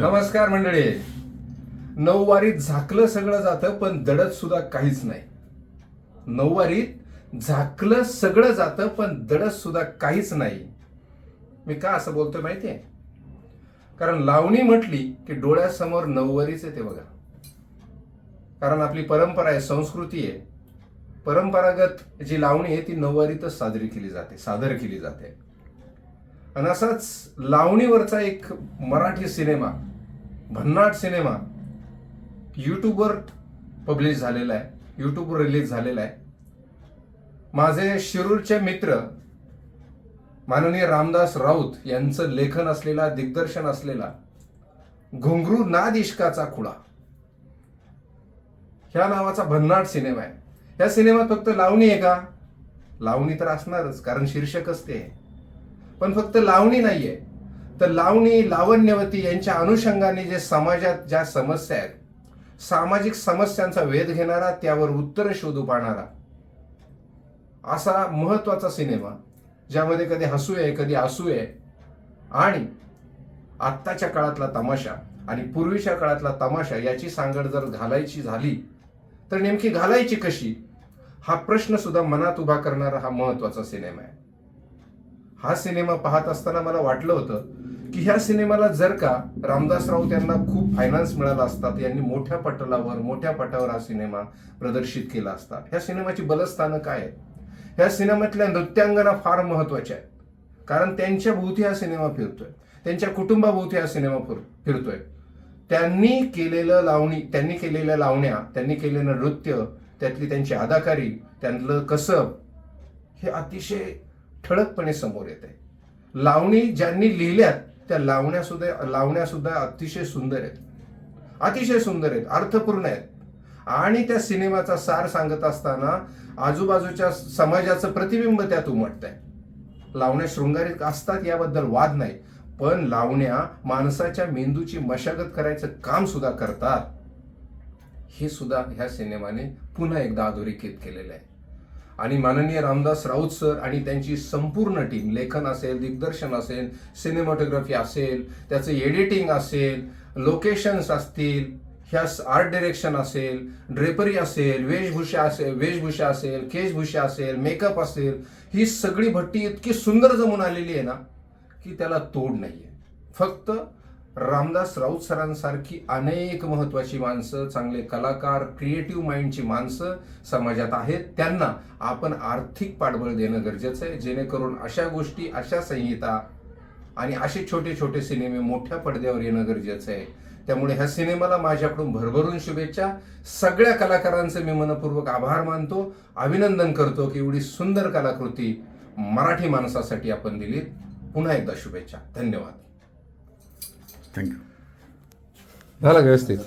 नमस्कार मंडळी. नऊवारीत झाकलं सगळं जातं पण दडत सुद्धा काहीच नाही. नऊवारीत झाकलं सगळं जातं पण दडत सुद्धा काहीच नाही. मी का असं बोलतोय माहितीये? कारण लावणी म्हटली की डोळ्यासमोर नऊवारीच येते बघा. कारण आपली परंपरा आहे संस्कृती आहे. परंपरागत जी लावणी आहे ती नऊवारीतच साजरी केली जाते सादर केली जाते. आणि असाच लावणीवरचा एक मराठी सिनेमा भन्नाट सिनेमा यूट्यूबवर पब्लिश झालेला आहे. यूट्यूबवर रिलीज झालेला आहे. माझे शिरूरचे मित्र माननीय रामदास राऊत यांचं लेखन असलेला दिग्दर्शन असलेला घुंगरू नाद इश्काचा खुळा ह्या नावाचा भन्नाट सिनेमा आहे. ह्या सिनेमात फक्त लावणी आहे का? लावणी तर असणारच कारण शीर्षकच ते आहे. पण फक्त लावणी नाहीये. तर लावणी लावण्यवती यांच्या अनुषंगाने जे समाजात ज्या समस्या आहेत सामाजिक समस्यांचा वेध घेणारा त्यावर उत्तर शोधू पाहणारा असा महत्त्वाचा सिनेमा ज्यामध्ये कधी हसू आहे कधी आसू आहे आणि आत्ताच्या काळातला तमाशा आणि पूर्वीच्या काळातला तमाशा याची सांगड जर घालायची झाली तर नेमकी घालायची कशी हा प्रश्न सुद्धा मनात उभा करणारा हा महत्त्वाचा सिनेमा आहे. हा सिनेमा पाहत असताना मला वाटलं होतं की ह्या सिनेमाला जर का रामदास राऊत यांना खूप फायनान्स मिळाला असतात यांनी मोठ्या पटलावर मोठ्या पटावर हा सिनेमा प्रदर्शित केला असता. ह्या सिनेमाची बलस्थानं काय आहेत? ह्या सिनेमातल्या नृत्यांगना फार महत्त्वाच्या आहेत. कारण त्यांच्या भोवती हा सिनेमा फिरतोय. त्यांच्या कुटुंबाभोवती हा सिनेमा फिर- फिरतोय. त्यांनी केलेलं लावणी त्यांनी केलेल्या लावण्या त्यांनी केलेलं नृत्य त्यातली त्यांची अदाकारी त्यातलं कसब हे अतिशय ठळकपणे समोर येते. लावणी ज्यांनी लिहिल्यात त्या लावण्या सुद्धा लावण्या सुद्धा अतिशय सुंदर आहेत. अतिशय सुंदर आहेत अर्थपूर्ण आहेत. आणि त्या सिनेमाचा सार सांगत असताना आजूबाजूच्या समाजाचं प्रतिबिंब त्यात उमटत आहे लावण्या शृंगारीत असतात याबद्दल वाद नाही पण लावण्या माणसाच्या मेंदूची मशागत करायचं काम सुद्धा करतात. हे सुद्धा ह्या सिनेमाने पुन्हा एकदा अधोरेखित केलेलं आहे. आणि माननीय रामदास राऊत सर आणि त्यांची संपूर्ण टीम लेखन असेल दिग्दर्शन असेल सिनेमॅटोग्राफी असेल त्याचं एडिटिंग असेल लोकेशन्स असतील ह्या आर्ट डिरेक्शन असेल ड्रेपरी असेल वेशभूषा असेल वेशभूषा असेल केशभूषा असेल मेकअप असेल ही सगळी भट्टी इतकी सुंदर जमून आलेली आहे ना की त्याला तोड नाहीये. फक्त रामदास राऊत सरांसारखी अनेक महत्वाची माणसं चांगले कलाकार क्रिएटिव्ह माइंडची माणसं समाजात आहेत. त्यांना आपण आर्थिक पाठबळ देणं गरजेचं आहे. जेणेकरून अशा गोष्टी अशा संहिता आणि असे छोटे छोटे सिनेमे मोठ्या पडद्यावर येणं गरजेचं आहे. त्यामुळे ह्या सिनेमाला माझ्याकडून भरभरून शुभेच्छा. सगळ्या कलाकारांचे मी मनपूर्वक आभार मानतो. अभिनंदन करतो की एवढी सुंदर कलाकृती मराठी माणसासाठी आपण दिली पुन्हा एकदा शुभेच्छा. धन्यवाद. थँक्यू झालं व्यवस्थित